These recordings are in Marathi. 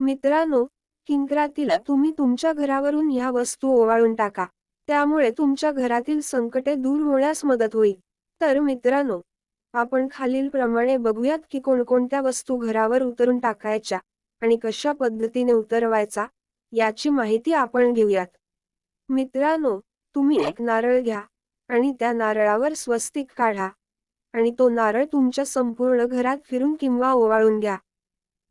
मित्रांनो किंक्रातीला तुम्ही तुमच्या घरावरून ह्या वस्तू ओवाळून टाका. त्यामुळे तुमच्या घरातील संकटे दूर होण्यास मदत होईल. तर मित्रांनो आपण खालील प्रमाणे बघूयात की कोणकोणत्या वस्तू घरावर उतरून टाकायच्या आणि कशा पद्धतीने उतरवायचा याची माहिती आपण घेऊयात. मित्रांनो तुम्ही एक नारळ घ्या आणि त्या नारळावर स्वस्तिक काढा आणि तो नारळ तुमच्या संपूर्ण घरात फिरून किंवा ओवाळून घ्या.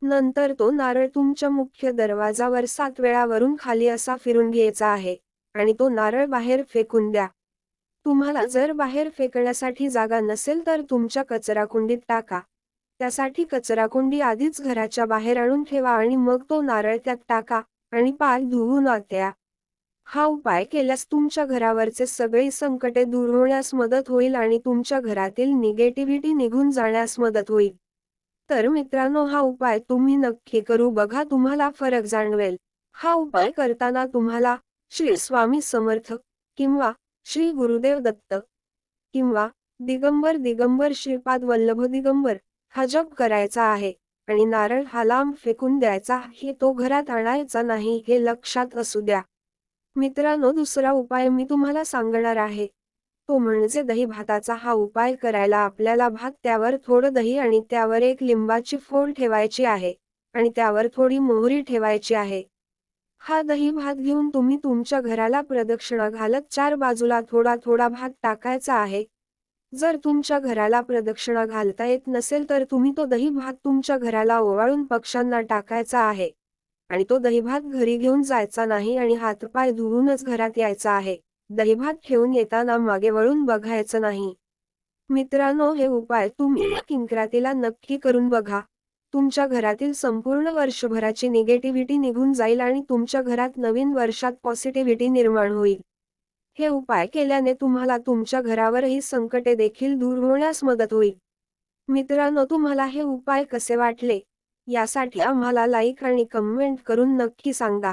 नंतर तो नारळ तुमच्या मुख्य दरवाजावर सात वेळावरून खाली असा फिरून घ्यायचा आहे आणि तो नारळ बाहेर फेकून द्या. तुम्हाला जर बाहेर फेकण्यासाठी जागा नसेल तर तुमच्या कचराकुंडीत टाका. त्यासाठी कचराकुंडी आधीच घराच्या बाहेर आणून ठेवा आणि मग तो नारळ त्यात टाका आणि पाय धुवून द्या. हा उपाय केल्यास तुमच्या घरावरचे सगळे संकटे दूर होण्यास मदत होईल आणि तुमच्या घरातील निगेटिव्हिटी निघून जाण्यास मदत होईल. तर मित्रांनो हा उपाय तुम्ही नक्की करू बघा तुम्हाला फरक जाणवेल. हा उपाय करताना तुम्हाला श्री स्वामी समर्थ किंवा श्री गुरुदेव दत्त किंवा दिगंबर दिगंबर श्रीपाद वल्लभ दिगंबर हा जप करायचा आहे आणि नारळ हा लांब फेकून द्यायचा हे तो घरात आणायचा नाही हे लक्षात असू द्या. मित्रांनो दुसरा उपाय मी तुम्हाला सांगणार आहे. तो म्हणजे दही भाताचा हा उपाय करायला आपल्याला भात त्यावर थोडं दही आणि त्यावर एक लिंबाची फोड ठेवायची आहे आणि त्यावर थोडी मोहरी ठेवायची आहे. हा दही भात घेऊन तुम्ही तुमच्या घराला प्रदक्षिणा घालत चार बाजूला थोडा थोडा भात टाकायचा आहे. जर तुमच्या घराला प्रदक्षिणा घालता येत नसेल तर तुम्ही तो दही भात तुमच्या घराला ओवाळून पक्ष्यांना टाकायचा आहे. आणि तो दही भात घरी घेऊन जायचा नाही आणि हातपाय धुवूनच घरात यायचा आहे. दही ठेवून येताना मागे वळून बघायचं नाही. मित्रांनो हे उपाय तुम्ही किंक्रातीला नक्की करून बघा. तुमच्या घरातील संपूर्ण वर्षभराची निगेटिव्हिटी निघून जाईल आणि तुमच्या घरात नवीन वर्षात पॉझिटिव्हिटी निर्माण होईल. हे उपाय केल्याने तुम्हाला तुमच्या घरावरही संकटे देखील दूर होण्यास मदत होईल. मित्रांनो तुम्हाला हे उपाय कसे वाटले? यासाठी आम्हाला लाईक आणि कमेंट करून नक्की सांगा.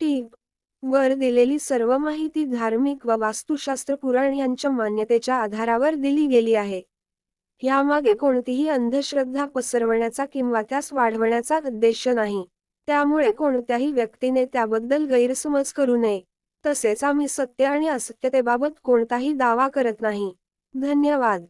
टीप वर दिलेली सर्व माहिती धार्मिक व वास्तुशास्त्र पुराण यांच्या मान्यतेच्या आधारावर दिली गेली आहे. यामागे कोणतीही अंधश्रद्धा पसरवण्याचा किंवा त्यास वाढवण्याचा उद्देश नाही. त्यामुळे कोणत्याही व्यक्तीने त्याबद्दल गैरसमज करू नये. तसेच आम्ही सत्य आणि असत्यतेबाबत कोणताही दावा करत नाही. धन्यवाद.